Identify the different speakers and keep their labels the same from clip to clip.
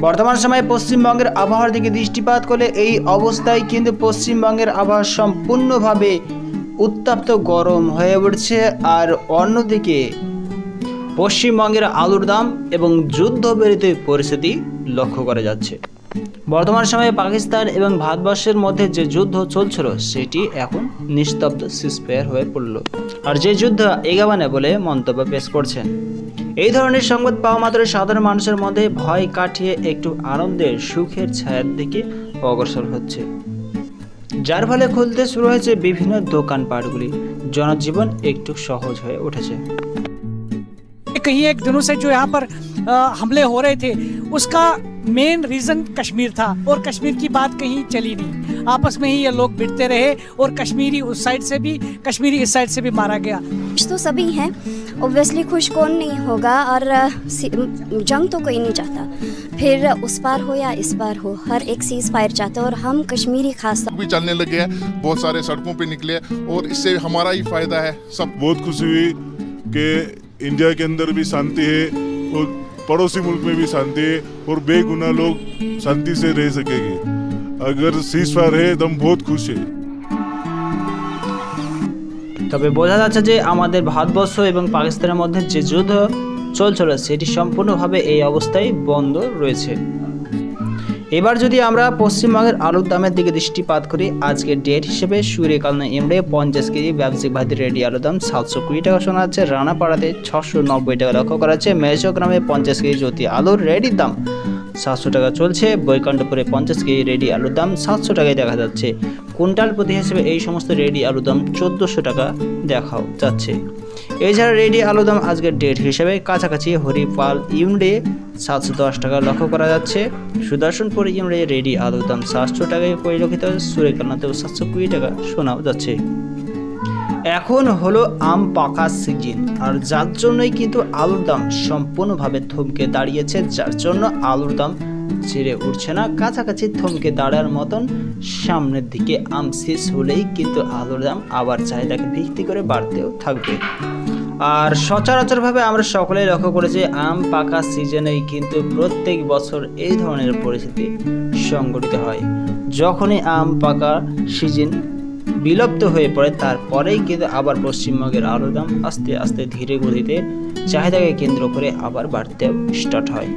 Speaker 1: বর্তমান সময়ে পশ্চিমবঙ্গের আবহাওয়ার দিকে দৃষ্টিপাত করলে এই অবস্থায় কিন্তু পশ্চিমবঙ্গের আবহাওয়া সম্পূর্ণভাবে উত্তপ্ত গরম হয়ে উঠছে। আর অন্যদিকে পশ্চিমবঙ্গের আলুর দাম এবং যুদ্ধবিরতি পরিস্থিতি লক্ষ্য করা যাচ্ছে। বর্তমান সময়ে পাকিস্তান এবং ভারতবর্ষের মধ্যে যে যুদ্ধ চলছিল, সেটি এখন নিস্তব্ধ সিসফেয়ার হয়ে পড়ল। আর যে যুদ্ধ এগাবানে বলে মন্তব্য পেশ করছেন। এই ধরনের সংবাদ পাওয়া মাত্র সাধারণ মানুষের মধ্যে ভয় কাটিয়ে একটু আনন্দের সুখের ছায়ার দিকে অগ্রসর হচ্ছে যার ফলে খুলতে শুরু হয়েছে বিভিন্ন দোকানপাটগুলি জনজীবন একটু সহজ হয়ে উঠেছে
Speaker 2: कहीं एक दिनों से जो यहाँ पर अ, हमले हो रहे थे उसका मेन रीजन कश्मीर था और कश्मीर की बात कहीं चली नहीं। आपस में ही ये लोग भिड़ते रहे और कश्मीरी उस साइड से भी कश्मीरी इस साइड से भी मारा गया।
Speaker 3: खुश तो सभी हैं। ओब्वियसली खुश कौन नहीं होगा और जंग तो कोई नहीं चाहता। फिर उस पार हो या इस पार हो हर एक सीज फायर चाहता है और हम कश्मीरी खास
Speaker 4: भी चलने लगे हैं बहुत सारे सड़कों पे निकले और इससे हमारा ही फ़ायदा है। सब
Speaker 5: बहुत खुशी हुई कि इंडिया के अंदर भी शांति है और पड़ोसी मुल्क में भी शांति है और बेगुना लोग शांति से रह सकेंगे अगर सीज फायर है तो हम बहुत खुश हैं
Speaker 1: তবে বোঝা যাচ্ছে যে আমাদের ভারতবর্ষ এবং পাকিস্তানের মধ্যে যে যুদ্ধ চলছিল সেটি সম্পূর্ণভাবে এই অবস্থায় বন্ধ রয়েছে এবার যদি আমরা পশ্চিমবঙ্গের আলুর দামের দিকে দৃষ্টিপাত করি, আজকের ডেট হিসেবে সূর্যকালনা এমড়ে পঞ্চাশ কেজি ব্যবসায়িক ভাতি রেডি আলুর দাম সাতশো কুড়ি টাকা শোনা যাচ্ছে রানাপাড়াতে ছশো নব্বই টাকা লক্ষ্য করা যাচ্ছে। মেজগ্রামে পঞ্চাশ কেজি জ্যোতি আলুর রেডির দাম। সাতশো টাকা চলছে। বৈকণ্ঠপুরে পঞ্চাশ কেজি রেডি আলুর দাম সাতশো টাকায় দেখা যাচ্ছে। কুইন্টাল প্রতি হিসেবে এই সমস্ত রেডি আলুর দাম চোদ্দোশো টাকা দেখাও যাচ্ছে। এছাড়া রেডি আলুর দাম আজকের ডেট হিসেবে কাছাকাছি হরিপাল ইউনিটে সাতশো দশ টাকা লক্ষ্য করা যাচ্ছে। সুদর্শনপুর ইউনিটে রেডি আলুর দাম সাতশো টাকায় পরিলক্ষিত। সুরেকালনাতেও সাতশো কুড়ি টাকা শোনাও যাচ্ছে। এখন হলো আম পাকার সিজন, আর যার জন্যই কিন্তু আলুর দাম সম্পূর্ণভাবে থমকে দাঁড়িয়েছে, যার জন্য আলুর দাম ছেড়ে উঠছে না। কাছাকাছি থমকে দাঁড়ার মতন সামনের দিকে আম শেষ হলেই কিন্তু আলুর দাম আবার চাহিদাকে ভিত্তি করে বাড়তেও থাকবে। আর সচরাচরভাবে আমরা সকলেই লক্ষ্য করেছি আম পাকা সিজনেই কিন্তু প্রত্যেক বছর এই ধরনের পরিস্থিতি সংঘটিত হয়। যখনই আম পাকা সিজন বিলুপ্ত হয়ে পড়ে, তারপরেই কিন্তু আবার পশ্চিমবঙ্গের আলুর দাম আস্তে আস্তে ধীরে গতিতে চাহিদাকে কেন্দ্র করে আবার বাড়তে স্টার্ট হয়।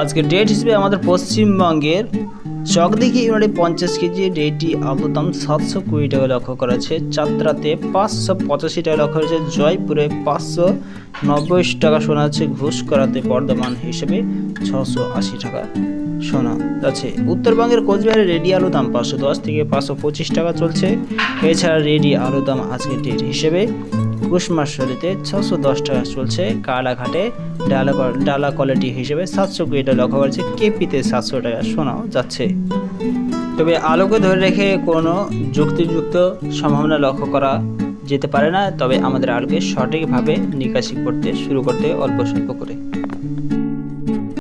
Speaker 1: আজকে ডেট হিসেবে আমাদের পশ্চিমবঙ্গের চকদিঘি ইউনিটে পঞ্চাশ কেজি রেডি আলুর দাম সাতশো কুড়ি টাকা লক্ষ্য করা হচ্ছে চাত্রাতে পাঁচশো পঁচাশি টাকা লক্ষ্য হয়েছে জয়পুরে পাঁচশো নব্বই টাকা শোনা যাচ্ছে ঘুষ করাতে বর্ধমান হিসেবে ছশো আশি টাকা শোনা যাচ্ছে। উত্তরবঙ্গের কোচবিহারে রেডি আলু দাম পাঁচশো দশ থেকে পাঁচশো পঁচিশ টাকা চলছে। এছাড়া রেডি আলু দাম আজকের ডেট হিসেবে কুসমাশলিতে ছশো দশ টাকা চলছে কালাঘাটে ডালা ডালা কোয়ালিটি হিসেবে সাতশো কুড়ি টাকা লক্ষ্য করছে। কেপিতে সাতশো টাকা, শোনাও যাচ্ছে। তবে আলোকে ধরে রেখে কোনো যুক্তিযুক্ত সম্ভাবনা লক্ষ্য করা যেতে পারে না, তবে আমাদের আলোকে সঠিকভাবে নিকাশি করতে শুরু করতে অল্প স্বল্প করে।